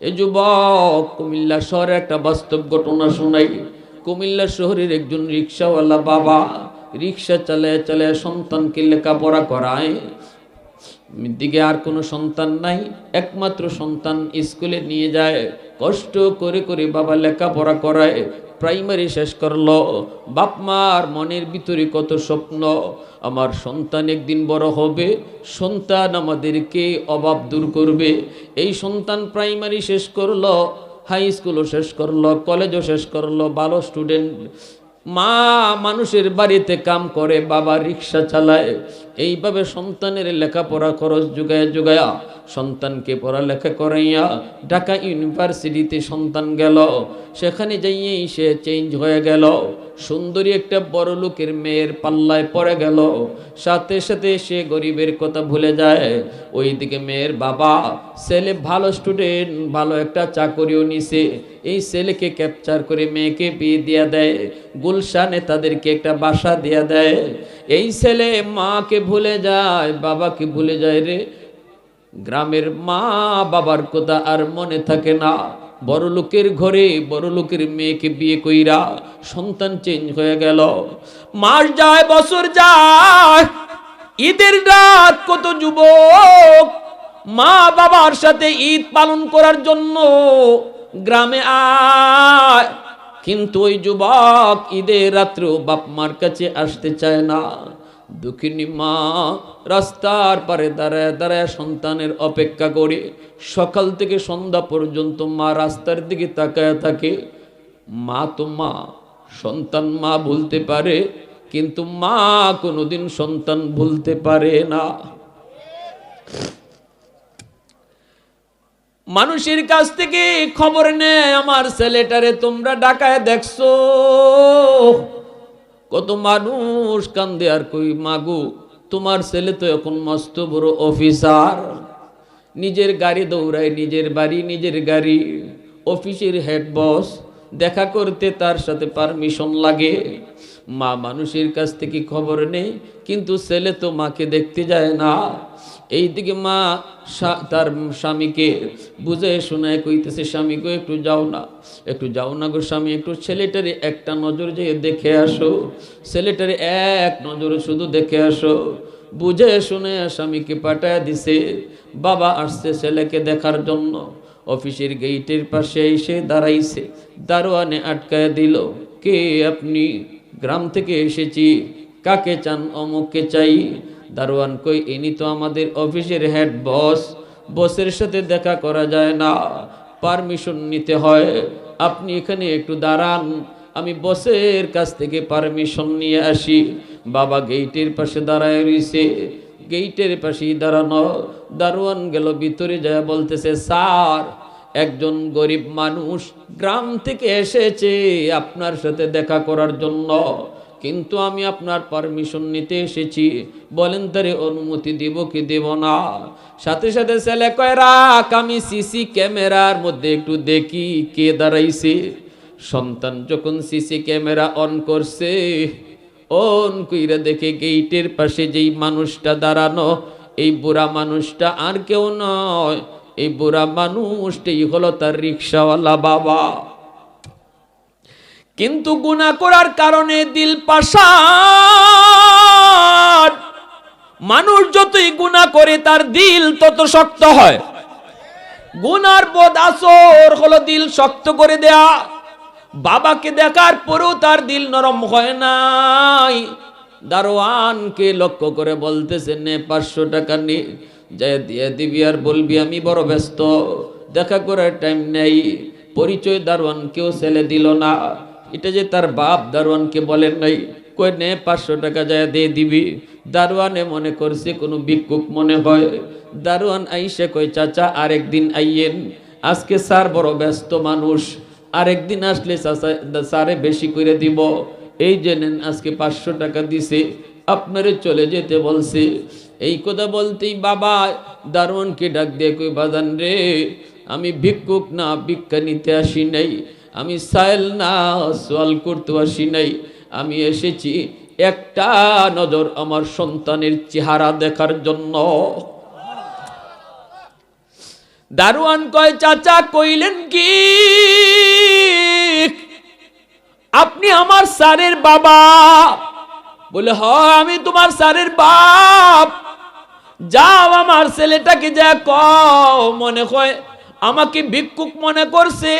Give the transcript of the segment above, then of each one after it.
এ যুবক, কুমিল্লা শহরে একটা বাস্তব ঘটনা শোনাই। কুমিল্লা শহরের একজন রিক্সাওয়ালা বাবা রিক্সা চালায় চালায় সন্তানকে লেখাপড়া করায়। দিকে আর কোনো সন্তান নাই, একমাত্র সন্তান স্কুলে নিয়ে যায়, কষ্ট করে করে বাবা লেখাপড়া করায়, প্রাইমারি শেষ করল, বাপ মার মনের ভিতরে কত স্বপ্ন, আমার সন্তান একদিন বড় হবে, সন্তান আমাদেরকে অভাব দূর করবে, এই সন্তান প্রাইমারি শেষ করল, হাই স্কুলও শেষ করল, কলেজও শেষ করল, ভালো স্টুডেন্ট মা মানুষের বাড়িতে কাম করে, বাবা রিক্সা চালায়। এইভাবে সন্তানের লেখাপড়া খরচ যোগায় যোগায়া, সন্তানকে পড়ালেখা করাইয়া ঢাকা ইউনিভার্সিটিতে সন্তান গেল। সেখানে যাইয়েই সে চেঞ্জ হয়ে গেল। সুন্দরী একটা বড় লোকের মেয়ের পাল্লায় পড়ে গেল। সাথে সাথে সে গরিবের কথা ভুলে যায়। ওইদিকে মেয়ের বাবা, ছেলে ভালো স্টুডেন্ট ভালো একটা চাকরিও নিছে। এই ছেলেকে ক্যাপচার করে মেয়েকে বিয়ে দিয়া দেয়। গুলশানে তাদেরকে একটা বাসা দিয়া দেয়। এই ছেলে মাকে ভুলে যায়, বাবাকে ভুলে যায় রে। গ্রামের মা বাবার কথা আর মনে থাকে না। বড় লোকের ঘরে বড় লোকের মেয়েকে বিয়ে কইরা সন্তান চেঞ্জ হয়ে গেল। মাস যায়, বছর যায়, ঈদের রাত, কত যুবক মা বাবার সাথে ঈদ পালন করার জন্য গ্রামে আয়। কিন্তু ওই যুবক ঈদের রাত্রেও বাপ মার কাছে আসতে চায় না। দুঃখিনী মা, রাস্তার পারে দাঁড়ায় দাঁড়ায় সন্তানের অপেক্ষা করে। সকাল থেকে সন্ধ্যা পর্যন্ত মা রাস্তার দিকে তাকায় থাকে। মা তো মা, সন্তান মা ভুলতে পারে, কিন্তু মা কোনোদিন সন্তান ভুলতে পারে না। মানুষের কাছ থেকে খবর নেয়, আমার ছেলেটারে তোমরা ডাকায় দেখছ। কত মানুষ কান্দে আর কই, মাগু, তোমার ছেলে তো এখন মস্ত বড় অফিসার। নিজের গাড়ি দৌড়ায়, নিজের বাড়ি, নিজের গাড়ি। অফিসের হেড বস, দেখা করতে তার সাথে পারমিশন লাগে। মা মানুষের কাছ থেকে খবর নেই, কিন্তু ছেলে তো মাকে দেখতে যায় না। এইদিকে মা তার স্বামীকে বুঝে শোনায়, কইতেছে, স্বামী গো, একটু যাও না, একটু যাও না গো স্বামী, একটু ছেলেটারে একটা নজর যেয়ে দেখে আসো, ছেলেটারে এক নজরে শুধু দেখে আসো। বুঝে শুনে স্বামীকে পাঠায় দিছে। বাবা আসছে ছেলেকে দেখার জন্য। অফিসের গেইটের পাশে এসে দাঁড়াইছে, দারোয়ানে আটকায় দিল, কে আপনি? গ্রাম থেকে এসেছি। কাকে চান অমুককে চাই? দারোয়ান কই, ইনি তো আমাদের অফিসের হেড বস। বসের সাথে দেখা করা যায় না। পারমিশন নিতে হয়। আপনি এখানে একটু দাঁড়ান। আমি বসের কাছ থেকে পারমিশন নিয়ে আসি। বাবা গেইটের পাশে দাঁড়ায় রইছে। গেইটের পাশেই দাঁড়ানো। দারোয়ান গেল, ভিতরে যায় বলতেছে, স্যার একজন গরিব মানুষ গ্রাম থেকে এসেছে আপনার সাথে দেখা করার জন্য। কিন্তু আমি আপনার পারমিশন নিতে এসেছি। বলেন তারে অনুমতি দিব কি দেব না? সাথে সাথে ছেলে কয়, রাখ, আমি সিসি ক্যামেরার মধ্যে একটু দেখি কে দাঁড়াইছে। সন্তান যখন সিসি ক্যামেরা অন করছে, অন কইরা দেখে গেইটের পাশে যেই মানুষটা দাঁড়ানো, এই বুড়া মানুষটা আর কেউ নয়। এই বুড়া মানুষটাই হলো তার রিক্সাওয়ালা বাবা। কিন্তু গুণা করার কারণে দিল পাশান মানুষ যতই গুণা করে, তার দিল তত শক্ত হয়। গুনার বোধ আসর হলো দিল শক্ত করে দেয়া। বাবাকে দেখার পরেও তার দিল নরম হয় নাই। দারোয়ানকে লক্ষ্য করে বলতেছে, নে পাঁচশো টাকা নে। যায় দিয়ে দিবি আর বলবি, আমি বড় ব্যস্ত। দেখা করার টাইম নেই। পরিচয় দারোয়ান কেউ ছেলে দিল না। এটা যে তার বাপ দারোয়ানকে বলেন নাই, কই নে, পাঁচশো টাকা যায় দিয়ে দিবি। দারোয়ানে মনে করছে কোনো ভিক্ষুক মনে হয়। দারোয়ান আইসে কই চাচা, আরেকদিন আইয়েন। আজকে স্যার বড় ব্যস্ত মানুষ। আরেকদিন আসলে চাচা- স্যারে বেশি করে দিব। এই যে আজকে পাঁচশো টাকা দিছে। আপনারে চলে যেতে বলছে। এই কথা বলতেই বাবা দারোয়ানকে ডাক দিয়ে কই, বাজান রে, আমি ভিক্ষুক না, ভিক্ষা নিতে আসি নাই। আমি সাইল না, সোয়াল করতে আসি নাই। আমি এসেছি, একটা নজর আমার সন্তানের চেহারা দেখার জন্য। দারোয়ান কয়, চাচা কইলেন কি? আপনি আমার স্যারের বাবা। বলে হ আমি তোমার স্যারের বাপ। যাও আমার ছেলেটাকে যা কও, মনে হয় আমাকে ভিক্ষুক মনে করছে।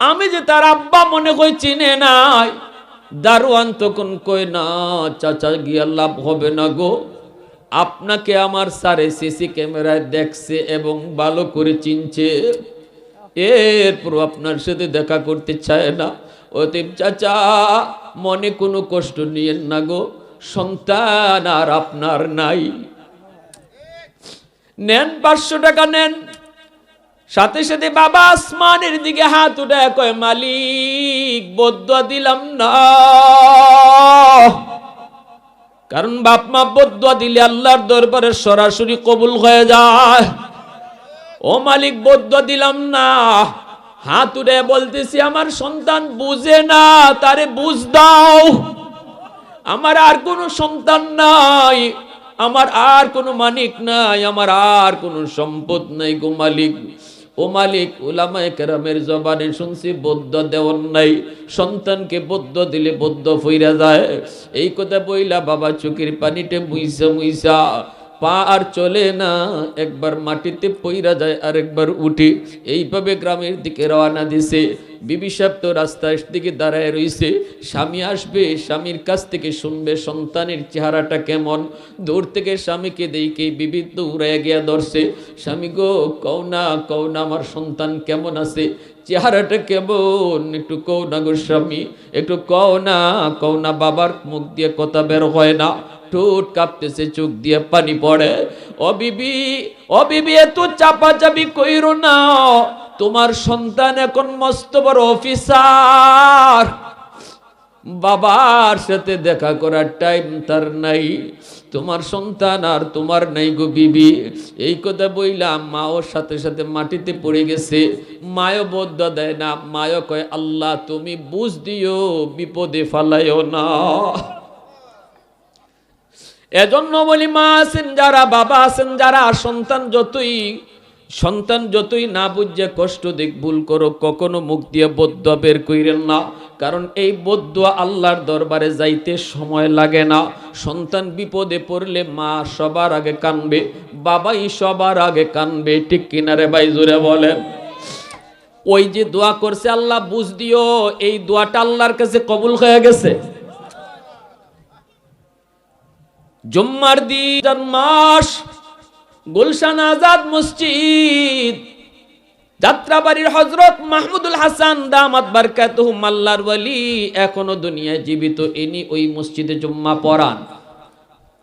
আমি যে তার আব্বা মনে হয় চিনে নাই। দারোয়ান তখন কই না, চাচা, গিয়া লাভ হবে না গো। আপনাকে আমার সারে সিসি ক্যামেরায় দেখছে এবং ভালো করে চিনছে। এরপর আপনার সাথে দেখা করতে চায় না। অতীব চাচা, মনে কোনো কষ্ট নিয়েন না গো। সন্তান আর আপনার নাই। নেন পাঁচশো টাকা, নেন। সাথে সাথে বাবা আসমানের দিকে হাত উঠে কয়, মালিক, বদুয়া দিলাম না। কারণ বাপ মা বদুয়া দিলে আল্লাহর দরবারে সরাসরি কবুল হয়ে যায়। ও মালিক, বদুয়া দিলাম না। হাত উঠে বলতেছি, আমার সন্তান বুঝে না, তারে বুঝ দাও। আমার আর কোনো সন্তান নাই। আমার আর কোনো মালিক নাই, আমার আর কোনো সম্পদ নাই গো মালিক। ও মালিক, উলামায়ে কেরামের জবানে শুনছি বদ্ধ দেওয়ার নাই, সন্তানকে বদ্ধ দিলে বদ্ধ ফইরা যায়। এই কথা বইলা বাবা চোখের পানিতে মুইসা মুইসা পা আর চলে না, একবার মাটিতে পইরা যায় আর একবার উঠে। এইভাবে গ্রামের দিকে রওনা দিছে। বিবি সাহেব তো দিকে দাঁড়ায় রইছে। স্বামী আসবে, স্বামীর কাছ থেকে শুনবে সন্তানের চেহারাটা কেমন। দূর থেকে স্বামীকে দেখে বিবি উড়াইয়া গিয়া ধরছে। স্বামী গো, কও না কও না, আমার সন্তান কেমন আছে? চেহারাটা কেমন? একটু কও না গো স্বামী, একটু কও না কও না, বাবার মুখ দিয়ে কথা বের হয় না। ঠোঁট কাঁপতেছে, চোখ দিয়ে পানি পড়ে। ও বিবি ও বিবি, এত চাপা চাপি কইরো না। তোমার সন্তান এখন মস্ত বড় অফিসার। বাবার সাথে দেখা করার টাইম তার নাই। তোমার সন্তান আর তোমার নাই গো বিবি। এই কথা বইলাম, মাও সাথে সাথে মাটিতে পড়ে গেছে। মায়ও বদ্ধ দেয় না। মায়ও কয়, আল্লাহ, তুমি বুঝ দিও, বিপদে ফালাইও না। এজন্য বলি মা আছেন যারা, বাবা আছেন যারা সন্তান যতই সন্তান যতই না বুঝে কষ্ট দিক, ভুল করো কখনো মুখ দিয়ে বদ্ধ বের কইরেন না। কারণ এই বদ্ধ আল্লাহর দরবারে যাইতে সময় লাগে না। সন্তান বিপদে পড়লে মা সবার আগে কানবে, বাবাই সবার আগে কানবে। ঠিক কিনারে বাই জুড়ে বলেন। ওই যে দোয়া করছে আল্লাহ, বুঝ দিও, এই দোয়াটা আল্লাহর কাছে কবুল হয়ে গেছে? জুম্মার দিন মাস, গুলশান আজাদ মসজিদ, যাত্রাবাড়ির হজরত মাহমুদুল হাসান দামাত বারকাতুহু মাল্লার ওয়ালি, এখনও দুনিয়ায় জীবিত, ইনি ওই মসজিদে জুম্মা পড়ান।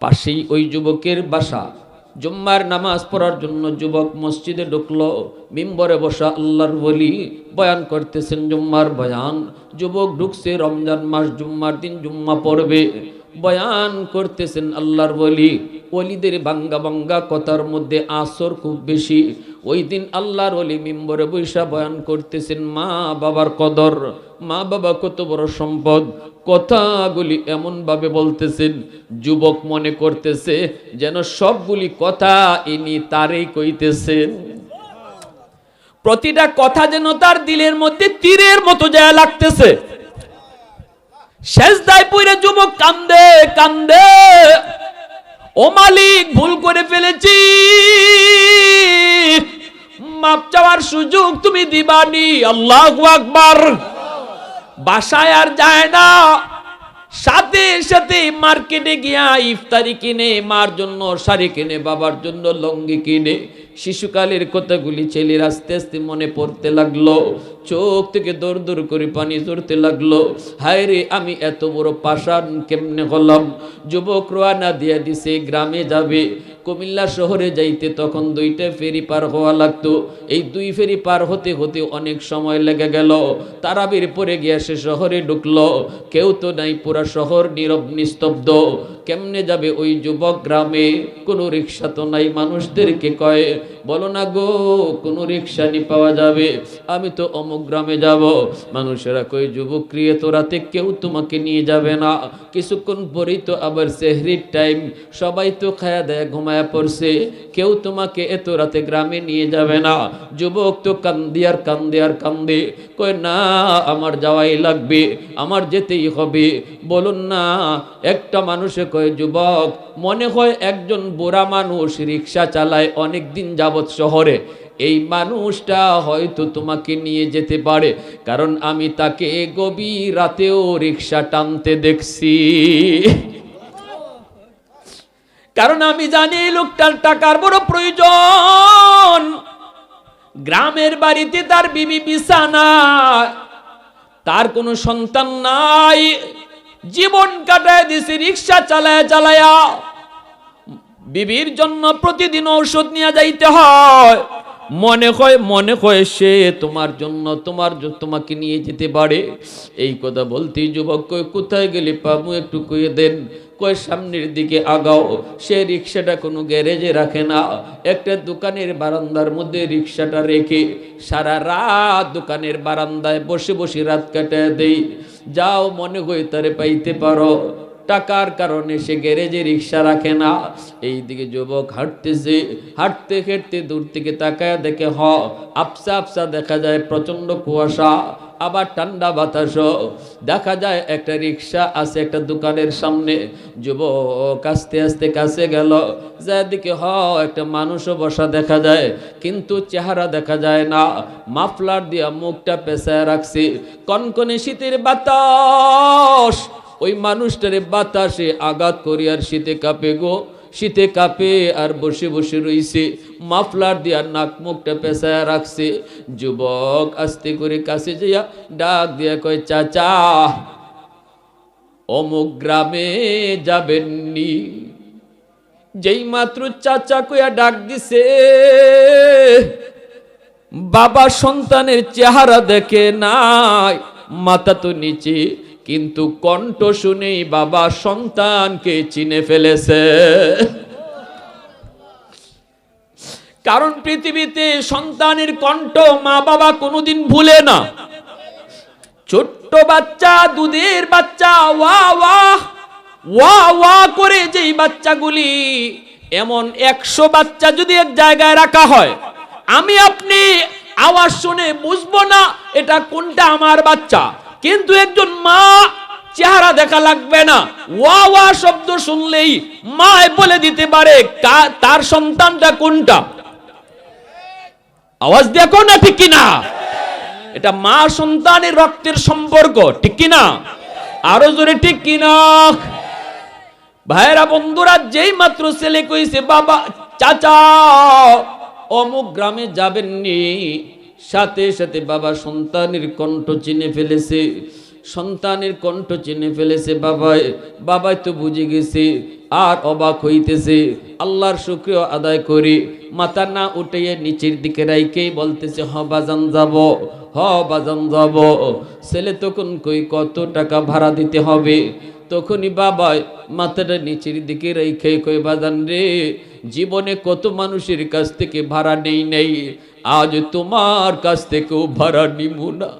পাশেই ওই যুবকের বাসা। জুম্মার নামাজ পড়ার জন্য যুবক মসজিদে ঢুকলো, মিম্বরে বসা আল্লাহর বলি বয়ান করতেছেন, জুম্মার বয়ান। যুবক ঢুকছে, রমজান মাস, জুম্মার দিন জুম্মা পড়বে। বয়ান করতেছেন আল্লাহর বলি অলিদের বাঙ্গা বাঙ্গা কথার মধ্যে আসর খুব বেশি। ওই দিন আল্লাহর অলি মিম্বরে বৈশা বয়ান করতেছেন, মা বাবার কদর, মা বাবা কত বড় সম্পদ। কথাগুলি এমনভাবে বলতেছেন, যুবক মনে করতেছে যেন সবগুলি কথা ইনি তারই কইতেছেন। প্রতিটা কথা যেন তার দিলের মধ্যে তীরের মতো যায় লাগতেছে। শেষ দায় পইরে যুবক কান্দে কান্দে। ও মালিক, ভুল করে ফেলেছি। মাপ চাওয়ার সুযোগ তুমি দিবানি, আল্লাহ আকবার। বাসায় আর যায় না। সাথে সাথে মার্কেটে গিয়া ইফতারি কিনে, মার জন্য শাড়ি কিনে, বাবার জন্য লঙ্গি কিনে, শিশুকালের কথাগুলি ছেলের আস্তে আস্তে মনে পড়তে লাগল। চোখ থেকে দৌড় দৌড় করে পানি ঝরতে লাগল। হায় রে আমি এত বড় পাষাণ কেমনে হলাম? যুবক রোয়ানা দিয়া দিছে, গ্রামে যাবে। কুমিল্লা শহরে যাইতে তখন দুইটা ফেরি পার হওয়া লাগতো। এই দুই ফেরি পার হতে হতে অনেক সময় লেগে গেল। তারাবির পরে গিয়া সে শহরে ঢুকলো। কেউ তো নাই, পুরা শহর নীরব, নিস্তব্ধ। কেমনে যাবে ওই যুবক গ্রামে? কোনো রিক্সা তো নাই, মানুষদেরকে কয়, বলো না গো, কোনো রিক্সা নি পাওয়া যাবে? আমি তো অমুক গ্রামে যাব। মানুষেরা কই যুবক ক্রিয়ে তো রাতে কেউ তোমাকে নিয়ে যাবে না। কিছুক্ষণ পরেই তো আবার সেহরির টাইম সবাই তো খায়া দেয় ঘুমায় পড়ছে। কেউ তোমাকে এত রাতে গ্রামে নিয়ে যাবে না। যুবক তো কান্দি আর কান্দে আর কান্দে। কয়, না, আমার যাওয়াই লাগবে। আমার যেতেই হবে। বলুন না, একটা মানুষে কয়, যুবক, মনে হয় একজন বুড়া মানুষ রিক্সা চালায় অনেক দিন যাবৎ শহরে। এই মানুষটা হয়তো তোমাকে নিয়ে যেতে পারে, কারণ আমি তাকে গভীর রাতেও রিক্সা টানতে দেখছি। কারণ আমি জানি লোকটার টাকার বড় প্রয়োজন। গ্রামের বাড়িতে তার বিবি বিছানা, তার কোনো সন্তান নাই। জীবন কাটায় দিছে, রিক্সা চালায় চালায়া। বিবির জন্য প্রতিদিন ঔষধ নিয়ে যাইতে হয়। মনে হয় মনে হয় সে তোমার জন্য, তোমার তোমাকে নিয়ে যেতে পারে। এই কথা বলতেই যুবক কয়, কোথায় গেলে পাবো একটু কয়ে দেন। কয়, সামনের দিকে আগাও। সে রিক্সাটা কোনো গ্যারেজে রাখে না। একটা দোকানের বারান্দার মধ্যে রিক্সাটা রেখে সারা রাত দোকানের বারান্দায় বসে বসে রাত কাটায় দেই। যাও, মনে হয় তারে পাইতে পারো। টাকার কারণে সে গ্যারেজে রিক্সা রাখে না। এই দিকে যুবক হাঁটতেছে, হাঁটতে হাঁটতে দূর থেকে তাকায় দেখে, হ আপসা আপসা দেখা যায় প্রচণ্ড কুয়াশা, আবার ঠান্ডা বাতাস দেখা যায় একটা রিক্সা আছে একটা দোকানের সামনে। যুবক আস্তে আস্তে কাছে গেল। দিকে হ, একটা মানুষও বসা দেখা যায়, কিন্তু চেহারা দেখা যায় না। মাফলার দিয়া মুখটা পেঁচায় রাখছে। কনকনে শীতের বাতাস ওই মানুষটারে বাতাসে আঘাত করি আর শীতে কাঁপে গো। শীতে কাঁপে আর বসে বসে রইছে। মাফলার দিয়া নাক মুখটা পেঁচায় রাখছে। যুবক আস্তে করে কাছে যাইয়া ডাক দিয়া কয়, চাচা, অমুক গ্রামে যাবেননি? যেই মাত্র চাচা কইয়া ডাক দিছে, বাবা সন্তানের চেহারা দেখে নাই, মাথা তো নিচে কিন্তু কণ্ঠ শুনেই বাবা সন্তানকে চিনে ফেলেছে। কারণ পৃথিবীতে সন্তানের কণ্ঠ মা বাবা কোনোদিন ভুলে না। ছোট্ট বাচ্চা, দুধের বাচ্চা, ওয়া ওয়া ওয়া ওয়া করে যেই বাচ্চাগুলি, এমন একশো বাচ্চা যদি এক জায়গায় রাখা হয়, আমি আপনি আওয়াজ শুনে বুঝব না এটা কোনটা আমার বাচ্চা। কিন্তু একজন মা চেহারা দেখা লাগবে না। ওয়া ওয়া শব্দ শুনলেই মা বলে দিতে পারে তার সন্তানটা কোনটা? আওয়াজ দেখো না, ঠিক কিনা? এটা মা সন্তানের রক্তের সম্পর্ক, ঠিক কিনা? আরও জোরে, ঠিক কিনা? ভাইরা বন্ধুরা, যেই মাত্র ছেলে কইছে, বাবা, চাচা, অমুক গ্রামে যাবেননি। সাথে সাথে বাবা সন্তানের কণ্ঠ চিনে ফেলেছে, সন্তানের কণ্ঠ চিনে ফেলেছে বাবাই বাবাই তো বুঝে গেছে, আর অবাক হইতেছে। আল্লাহর শুক্রিয় আদায় করি। মাথা না উঠে নিচের দিকে রাইকেই বলতেছে, হ, বাজান যাব, হ, বাজান যাব। ছেলে তখন কই কত টাকা ভাড়া দিতে হবে? তখনই বাবাই মাথাটা নিচের দিকে রেখে কই বাজান রে, জীবনে কত মানুষের কাছ থেকে ভাড়া নেই নেই, আজ তোমার কাছ থেকেও ভাড়া নিব না।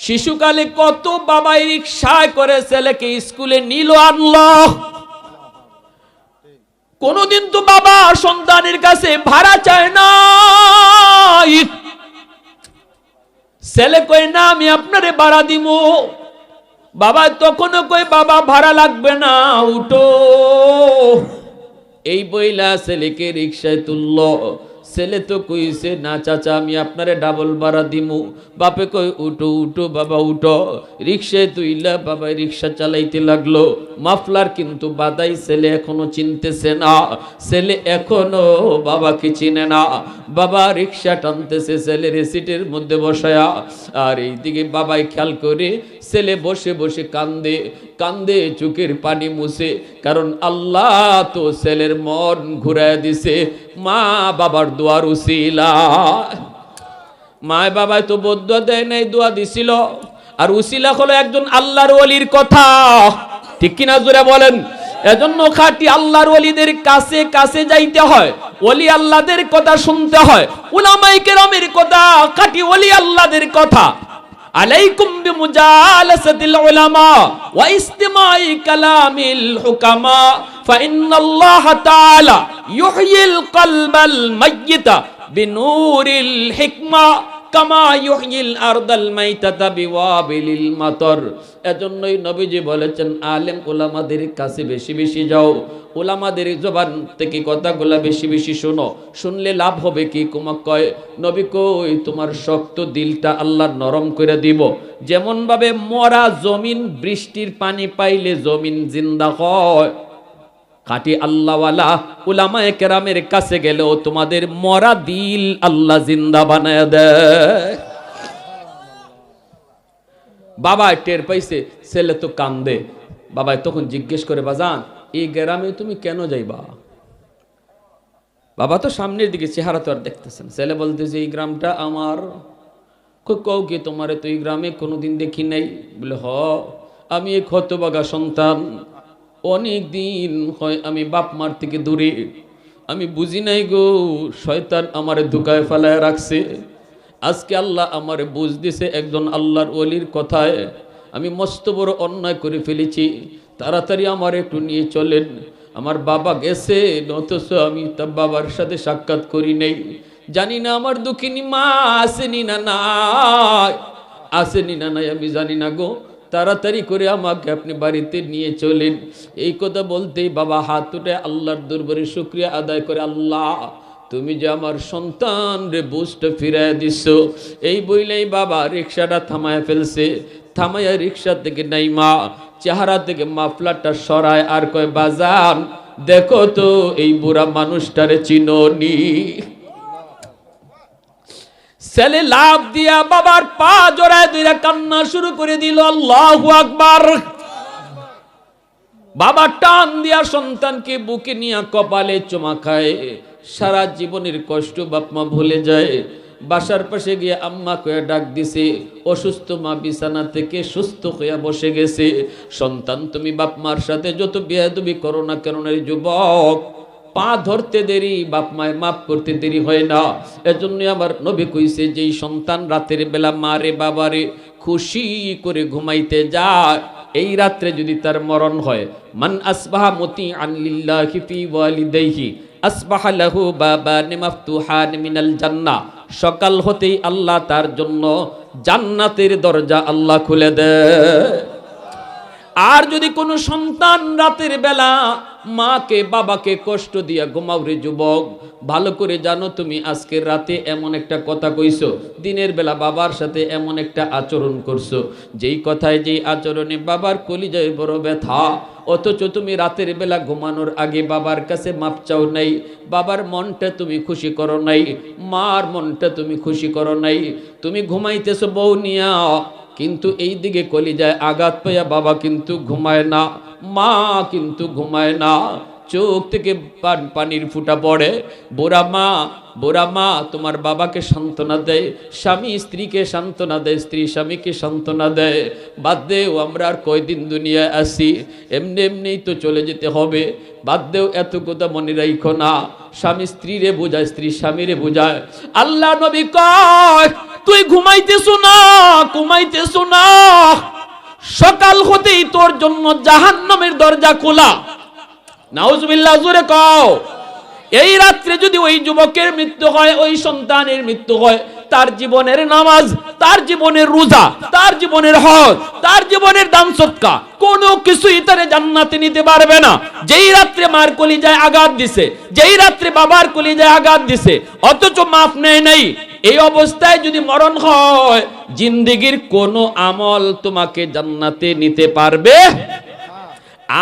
শিশুকালে কত বাবাই রিক্সায় করে ছেলেকে স্কুলে নিল আনল। কোনদিন তো বাবা সন্তানের কাছে ভাড়া চায় না ছেলে কই না, আমি আপনারে ভাড়া দিব বাবা তখনও কই বাবা ভাড়া লাগবে না উঠো। এই বইলা ছেলেকে রিক্সায় তুললো। ছেলে তো কইছে, না চাচা, আমি আপনারে ডাবল ভাড়া দিমু। বাপে কই উঠো উঠো, বাবা, উঠো। রিক্সায় তুইলা বাবা, রিক্সা চালাইতে লাগল। মাফলার কিন্তু বাদাই ছেলে এখনও চিনতেছে না। ছেলে এখনও বাবাকে চিনে না। বাবা রিক্সা টানতেছে ছেলের সিটের মধ্যে বসায়া। আর এইদিকে বাবাই খেয়াল করে, ছেলে বসে বসে কান্দে। কান্দে, চোখের পানি মুছে। কারণ আল্লাহ তো ছেলের মন ঘুরায় দিছে। মা বাবার দোয়ার উশিলা মায় বাবায় তো বৌদ্ধ দেয় নাই, দোয়া দিছিল। আর উশিলা হলো একজন আল্লাহর অলির কথা। ঠিক কিনা জোরে বলেন? এজন্য খাটি আল্লাহর ওলিদের কাছে কাছে যাইতে হয়। ওলি আল্লাহদের কথা শুনতে হয়। উলামাই কেরামের কথা, খাটি ওলি আল্লাহদের কথা। عليكم بمجالسة العلماء واستماع كلام الحكماء فإن الله تعالى يحيي القلب الميت بنور الحكمة কামা ইউহিল আরদাল মাইতাতা বিওয়াবিলিল মাতর। এজন্যই নবীজি বলেছেন, আলেম ওলামাদের কাছে বেশি বেশি যাও। ওলামাদের জবান থেকে কথাগুলা বেশি বেশি শোনো। শুনলে লাভ হবে কি কুমক কয় নবী কই, তোমার শক্ত দিলটা আল্লাহ নরম করে দিব। যেমন ভাবে মরা জমিন বৃষ্টির পানি পাইলে জমিন জিন্দা হয় খাটি আল্লাহওয়ালা উলামায়ে কেরামের কাছে গেলেও তোমাদের মরা দিল আল্লাহ জিন্দা বানায় দেয়। বাবা টের পাইছে, ছেলে তো কান্দে। বাবা তখন জিজ্ঞেস করে, বাজান, এই গ্রামে তুমি কেন যাইবা? বাবা তো সামনের দিকে চেহারা তো আর দেখতেছেন ছেলে বলতেছে, এই গ্রামটা আমার। কও কি তোমারে তো এই গ্রামে কোনোদিন দেখি নাই? বলে, হ, আমি এক হতবাগা সন্তান। অনেক দিন হয় আমি বাপ মার থেকে দূরে। আমি বুঝি নাই গো, শয়তান আমারে ধুকায় ফেলায় রাখছে। আজকে আল্লাহ আমারে বুঝ দিছে একজন আল্লাহর অলির কথায়। আমি মস্ত বড় অন্যায় করে ফেলেছি। তাড়াতাড়ি আমার একটু নিয়ে চলেন। আমার বাবা গেছে অথচ আমি তার বাবার সাথে সাক্ষাৎ করি নাই। জানি না আমার দুঃখিনী মা আসেনি না নাই। আসেনি না নাই আমি জানি না গো। তাড়াতাড়ি করে আমাকে আপনি বাড়িতে নিয়ে চলেন। এই কথা বলতেই বাবা হাত উঠে আল্লাহর দরবারে শুক্রিয়া আদায় করে, আল্লাহ, তুমি যে আমার সন্তান রে বুঝটা ফিরায় দিছ। এই বইলেই বাবা রিক্সাটা থামায় ফেলছে। থামাইয়া রিক্সা থেকে নাই মা চেহারা থেকে মাফলারটা সরায় আর কয়, বাজান, দেখো তো, এই বুড়া মানুষটারে চিনোনি। ছেলে লাভ দিয়া বাবার পা জড়ায় দিয়া কান্না শুরু করে দিল, আল্লাহু আকবার। বাবা টান দিয়া সন্তানকে বুকে নিয়ে কপালে চমা খায়। সারা জীবনের কষ্ট বাপমা ভুলে যায়। বাসার পাশে গিয়ে আম্মা কয়ে ডাক দিছে, অসুস্থ মা বিছানা থেকে সুস্থ হইয়া বসে গেছে। সন্তান তুমি বাপ মার সাথে যত বেয়াদবি করো না কেন যুবক? পা ধরতে দেরি, বাপ মায় মাফ করতে দেরি হয় না। এজন্য আমার নবী কইছে, যেই সন্তান রাতের বেলা মারে বাবারে খুশি করে ঘুমাইতে যায়, এই রাত্রে যদি তার মরণ হয়, মান আসবাহা মতি আনলিল্লাহি ফি ওয়ালিদাইহি, আসবাহা লাহু বাবান মাফতুহান মিনাল জান্নাহ, সকাল হতেই আল্লাহ তার জন্য জান্নাতের দরজা আল্লাহ খুলে দেয়। আর যদি কোনো সন্তান রাতের বেলা মাকে, বাবাকে কষ্ট দিয়া ঘুমাও রে যুবক, ভালো করে জানো তুমি আজকের রাতে এমন একটা কথা কইছো, দিনের বেলা বাবার সাথে এমন একটা আচরণ করছ। যেই কথায় যেই আচরণে বাবার কলিজায় বড় ব্যথা, অথচ তুমি রাতের বেলা ঘুমানোর আগে বাবার কাছে মাপ চাও নাই, বাবার মনটা তুমি খুশি করো নাই, মার মনটা তুমি খুশি করো নাই, তুমি ঘুমাইতেছো বউ নিয়া কিন্তু এই দিকে কলিজায় আঘাত পাইয়া বাবা কিন্তু ঘুমায় না, মা কিন্তু ঘুমায় না। চোখ থেকে পান পানির ফুটা পড়ে। বোরা মা বোরা মা, তোমার বাবাকে সান্ত্বনা দেয় স্বামী স্ত্রীকে সান্ত্বনা দেয় স্ত্রী স্বামীকে সান্ত্বনা দেয় বাদ দেও আমরা আর কয়দিন দুনিয়ায় আসি এমনি এমনিই তো চলে যেতে হবে। বাদ দেও এত কথা মনে রাখো না। স্বামী স্ত্রীরে বোঝায়, স্ত্রী স্বামীরে বোঝায়। আল্লাহ নবী কয় তুই ঘুমাইতেছ না ঘুমাইতেছ না। সকাল হতেই তোর জন্য জাহান্নামের দরজা খোলা। নাউজবিল্লাহ, জোরে কও। এই রাত্রে যদি ওই যুবকের মৃত্যু হয়, ওই সন্তানের মৃত্যু হয় তার জীবনের নামাজ, তার জীবনের রোজা, তার জীবনের হজ, তার জীবনের দান সৎকা কোনো কিছুই তারে জান্নাতে নিতে পারবে না। যেই রাত্রে মার কলিজায় আঘাত দিছে, যেই রাত্রে বাবার কলিজায় আঘাত দিছে, অথচ মাফ নেয় নাই। এই অবস্থায় যদি মরণ হয়, জিন্দিগির কোনো আমল তোমাকে জান্নাতে নিতে পারবে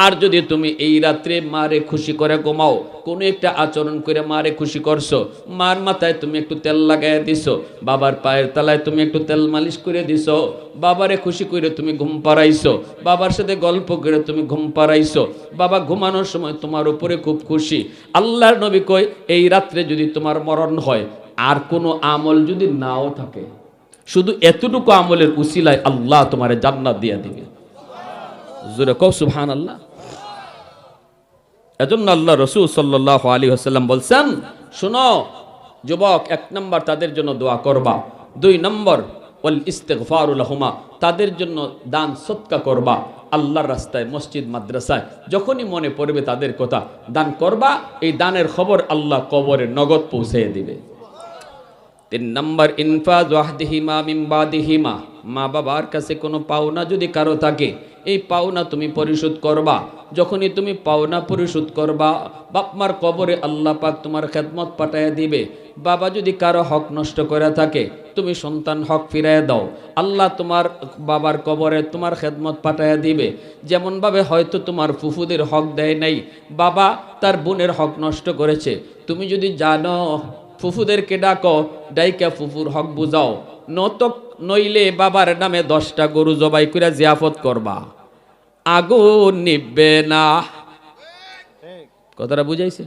আর যদি তুমি এই রাত্রে মারে খুশি করে ঘুমাও, কোনো একটা আচরণ করে মারে খুশি করছ, মার মাথায় তুমি একটু তেল লাগাই দিছো, বাবার পায়ের তলায় তুমি একটু তেল মালিশ করে দিছো, বাবারে খুশি করে তুমি ঘুম পাড়াইছো, বাবার সাথে গল্প করে তুমি ঘুম পাড়াইছো, বাবা ঘুমানোর সময় তোমার উপরে খুব খুশি। আল্লাহর নবী কই এই রাত্রে যদি তোমার মরণ হয়, আর কোনো আমল যদি নাও থাকে, শুধু এতটুকু আমলের উসিলায় আল্লাহ তোমার জান্নাত দিয়ে দিবে। জোরে কও সুবহান আল্লাহ এজন্য আল্লাহ রসুল সাল্লাহ আলী হাসাল্লাম বলছেন, শোনো, যুবক, এক নম্বর তাদের জন্য দোয়া করবা, দুই নম্বর, ওয়াল ইস্তেগফারুল হুমা তাদের জন্য দান সৎকা করবা, আল্লাহর রাস্তায়, মসজিদ, মাদ্রাসায়, যখনই মনে পড়বে তাদের কথা দান করবা, এই দানের খবর আল্লাহ কবরে নগদ পৌঁছে দিবে। তিন নম্বর, ইনফাজ ওয়াহদিহিমা মিমবাদিহিমা মা বাবার কাছে কোনো পাওনা যদি কারও থাকে, এই পাওনা তুমি পরিশোধ করবা। যখনই তুমি পাওনা পরিশোধ করবা, বাপমার কবরে আল্লাহ পাক তোমার খেদমত পাঠাইয়া দিবে। বাবা যদি কারও হক নষ্ট করে থাকে, তুমি সন্তান হক ফিরাইয়া দাও। আল্লাহ তোমার বাবার কবরে তোমার খেদমত পাঠাইয়া দিবে। যেমনভাবে হয়তো তোমার ফুফুদের হক দেয় নাই, বাবা তার বোনের হক নষ্ট করেছে। তুমি যদি জানো ফুফুদেরকে ডাকো, ডাইকা ফুফুর হক বুঝাও। নতক নইলে বাবার নামে দশটা গরু জবাই করে জিয়াফত করবা। আগুন নিবে না। কথাটা বুঝাইছে?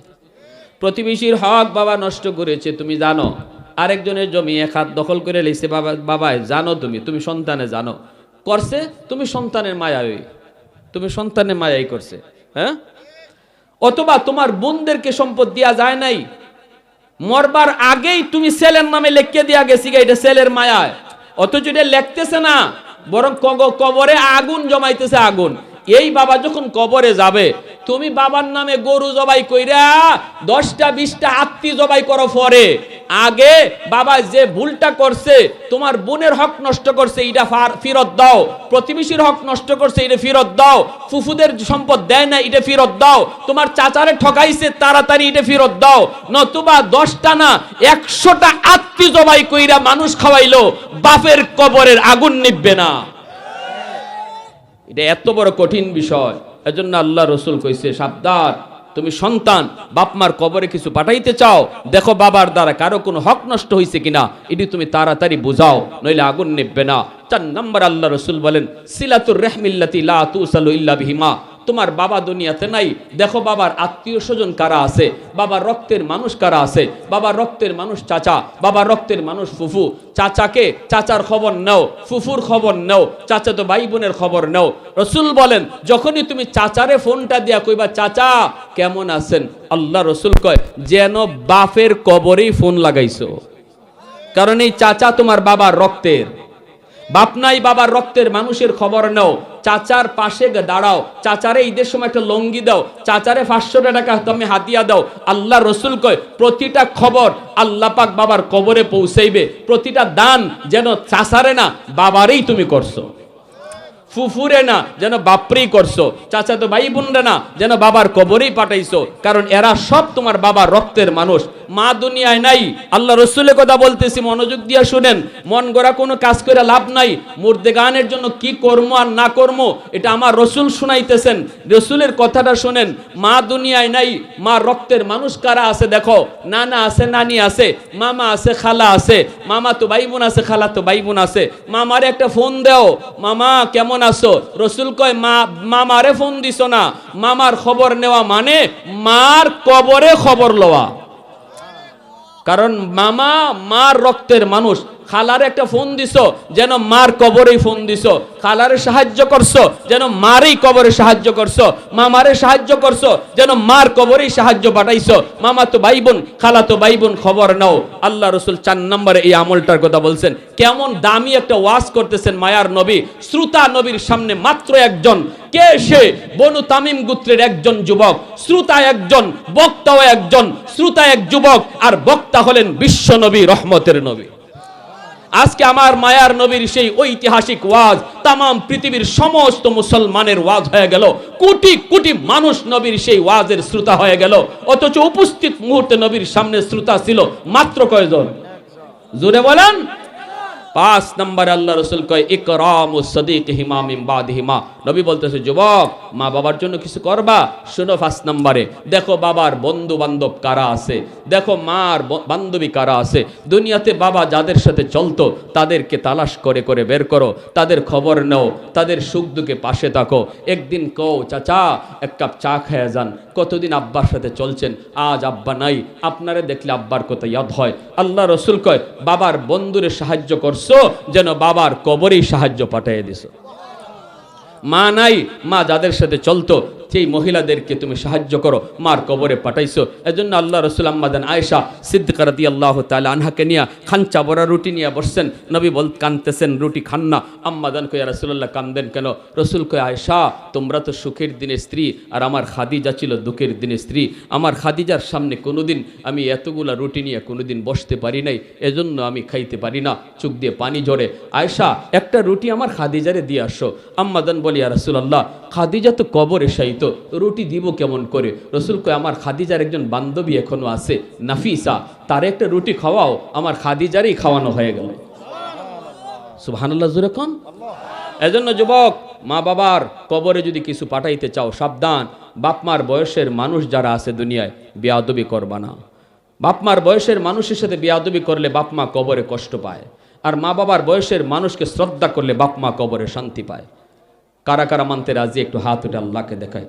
প্রতিবেশীর হক বাবা নষ্ট করেছে, তুমি জানো। আরেকজনের জমি এক হাত দখল করে লেছে বাবা, বাবায়, জানো তুমি তুমি সন্তানে জানো। করছে, তুমি সন্তানের মায়াই তুমি সন্তানের মায়াই করছে হ্যাঁ? অথবা তোমার বোনদেরকে সম্পদ দেওয়া যায় নাই মরবার আগেই তুমি ছেলের নামে লেখকে দিয়া গেছি এটা ছেলের মায়ায়। অথচ এটা লেখতেছে না, বরং কবরে আগুন জমাইতেছে আগুন। এই বাবা যখন কবরে যাবে, তুমি বাবার নামে গরু জবাই কইরা দশটা, বিশটা আত্মি জবাই করো পরে আগে বাবা যে ভুলটা করছে, তোমার বোনের হক নষ্ট করছে, এটা ফার- ফেরত দাও। প্রতিবেশীর হক নষ্ট করছে, এটা ফেরত দাও। ফুফুদের সম্পদ দেয় না, এটা ফেরত দাও। তোমার চাচারে ঠকাইছে, তাড়াতাড়ি এটা ফেরত দাও। নতুবা দশটা না, একশোটা আত্মি জবাই কইরা মানুষ খাওয়াইলো, বাপের কবরের আগুন নিববে না। এটা এত বড় কঠিন বিষয়। এজন্য আল্লাহ রসুল কইছে, সাবধান। তুমি সন্তান, বাপমার কবরে কিছু পাঠাইতে চাও, দেখো বাবার দ্বারা কারও কোনো হক নষ্ট হয়েছে কিনা, এটি তুমি তাড়াতাড়ি বুঝাও, নইলে আগুন নেবে না। চার নম্বর আল্লাহ রসুল বলেন, সিলাতুর রেহমিল্লাতি লা তুসালু ইল্লা বিহিমা। তোমার বাবা দুনিয়াতে নাই। দেখো বাবার আত্মীয় স্বজন কারা আছে? বাবার রক্তের মানুষ কারা আছে? বাবার রক্তের মানুষ চাচা বাবার রক্তের মানুষ ফুফু। চাচাকে চাচার খবর নাও, ফুফুর খবর নাও, চাচা তো ভাই বোনের খবর নাও। রসুল বলেন, যখনই তুমি চাচারে ফোনটা দিয়া কইবা, চাচা, কেমন আছেন? আল্লাহ রসুল কয়, যেন বাপের কবরেই ফোন লাগাইছো। কারণ এই চাচা তোমার বাবার রক্তের। বাপ নাই বাবার রক্তের মানুষের খবর নাও। চাচার পাশে দাঁড়াও। চাচারে ঈদের সময় একটা লঙ্গি দাও। চাচারে পাঁচশো টাকা তুমি হাতিয়া দাও। আল্লাহ রসুল কয়, প্রতিটা খবর আল্লাহ পাক বাবার কবরে পৌঁছাইবে। প্রতিটা দান যেন চাচারে না, বাবারই তুমি করছ। ফুফুরে না, যেন বাপরেই করছ। চাচা তো ভাই বোনরে না, যেন বাবার কবরেই পাঠাইছো। কারণ এরা সব তোমার বাবার রক্তের মানুষ। মা দুনিয়ায় নাই। আল্লাহ রসুলের কথা বলতেছি, মনোযোগ দিয়া শুনেন। মন গড়া কোনো কাজ করে লাভ নাই। মুর্দে গানের জন্য কি কর্ম আর না কর্ম, এটা আমার রসুল শুনাইতেছেন। রসুলের কথাটা শুনেন, মা দুনিয়ায় নাই, মা রক্তের মানুষ কারা আছে দেখো? নানা আছে, নানি আছে, মামা আছে, খালা আছে, মামা তো ভাই বোন আছে, খালা তো ভাই বোন আছে। মামারে একটা ফোন দেও, মামা কেমন আছো? রসুল কয়, মা, মামারে ফোন দিছ না। মামার খবর নেওয়া মানে মার কবরে খবর লওয়া। কারণ মামা মার রক্তের মানুষ। খালার একটা ফোন দিছ, যেন মার কবরেই ফোন দিছ। খালারে সাহায্য করছ, যেন মারেই কবরে সাহায্য করছ। মামারে সাহায্য করছ, যেন মার কবরেই সাহায্য পাঠাইছো। মামা তো ভাই বোন খালা তো ভাই বোন খবর নাও। আল্লাহ রসুল চার নম্বরে এই আমলটার কথা বলছেন। কেমন দামি একটা ওয়াজ করতেছেন মায়ার নবী। শ্রুতা নবীর সামনে মাত্র একজন। কে সে? বনু তামিম গোত্রের একজন যুবক। শ্রুতা একজন, বক্তাও একজন। শ্রুতা এক যুবক, আর বক্তা হলেন বিশ্ব নবী, রহমতের নবী। আজকে আমার মায়ার নবীর সেই ঐতিহাসিক ওয়াজ তাম পৃথিবীর সমস্ত মুসলমানের ওয়াজ হয়ে গেল। কোটি কোটি মানুষ নবীর সেই ওয়াজের শ্রোতা হয়ে গেল। অথচ উপস্থিত মুহূর্তে নবীর সামনে শ্রোতা ছিল মাত্র কয়জন? জোরে বলেন। পাঁচ নম্বর আল্লাহ রসুল কয়, ইকরাম সদিক হিমাম ইমবাদিহিমা নবী বলতেছে, যুবক, মা বাবার জন্য কিছু করবা? শুনো পাঁচ নম্বরে, দেখো বাবার বন্ধু বান্ধব কারা আছে? দেখো মার বান্ধবী কারা আছে? দুনিয়াতে বাবা যাদের সাথে চলতো, তাদেরকে তালাশ করে করে বের করো। তাদের খবর নাও, তাদের সুখ দুঃখে পাশে থাকো। একদিন কও, চাচা, এক কাপ চা খেয়ে যান। কতদিন আব্বার সাথে চলছেন? আজ আব্বা নাই। আপনারে দেখলে আব্বার কথা ইয়াদ হয়। আল্লাহ রসুল কয়, বাবার বন্ধুরে সাহায্য করছ? যেন বাবার কবরেই সাহায্য পাঠিয়ে দিছো। মা নাই মা যাদের সাথে চলতো সেই মহিলাদেরকে তুমি সাহায্য করো, মার কবরে পাঠাইছো। এজন্য আল্লাহ রসুল আম্মাদান আয়েশা সিদ্দিকারদি আল্লাহ তালা আনহাকে নিয়ে খাঞ্চা বড়া রুটি নিয়ে বসছেন। নবী বল, কানতেছেন, রুটি খান না। আম্মাদান কয়া রসুল্লাহ কান্দেন কেন? রসুল কয়, আয়েশা, তোমরা তো সুখের দিনে স্ত্রী, আর আমার খাদিজা ছিল দুঃখের দিনের স্ত্রী। আমার খাদিজার সামনে কোনোদিন আমি এতগুলা রুটি নিয়ে কোনোদিন বসতে পারি নাই। এজন্য আমি খাইতে পারি না। চোখ দিয়ে পানি ঝরে। আয়েশা, একটা রুটি আমার খাদিজারে দিয়ে আসো। আম্মাদান বলি আর রসুল্লাহ খাদিজা তো কবরে শায়িত রুটি দিব কেমন করে? রসুল কয়, আমার খাদিজার একজন বান্ধবী এখনও আছে, নাফিসা। তার একটা রুটি খাওয়াও, আমার খাদিজারই খাওয়ানো হয়ে গেল। সুবহানাল্লাহ জুড়ে কন। এজন্য যুবক, মা বাবার কবরে যদি কিছু পাঠাইতে চাও, সাবধান। বাপমার বয়সের মানুষ যারা আছে দুনিয়ায়, বেয়াদবি করবা না। বাপমার বয়সের মানুষের সাথে বেয়াদবি করলে বাপমা কবরে কষ্ট পায়। আর মা বাবার বয়সের মানুষকে শ্রদ্ধা করলে বাপমা কবরে শান্তি পায়। কারা কারা মানতে রাজি? একটু হাত উঠে আল্লাহকে দেখায়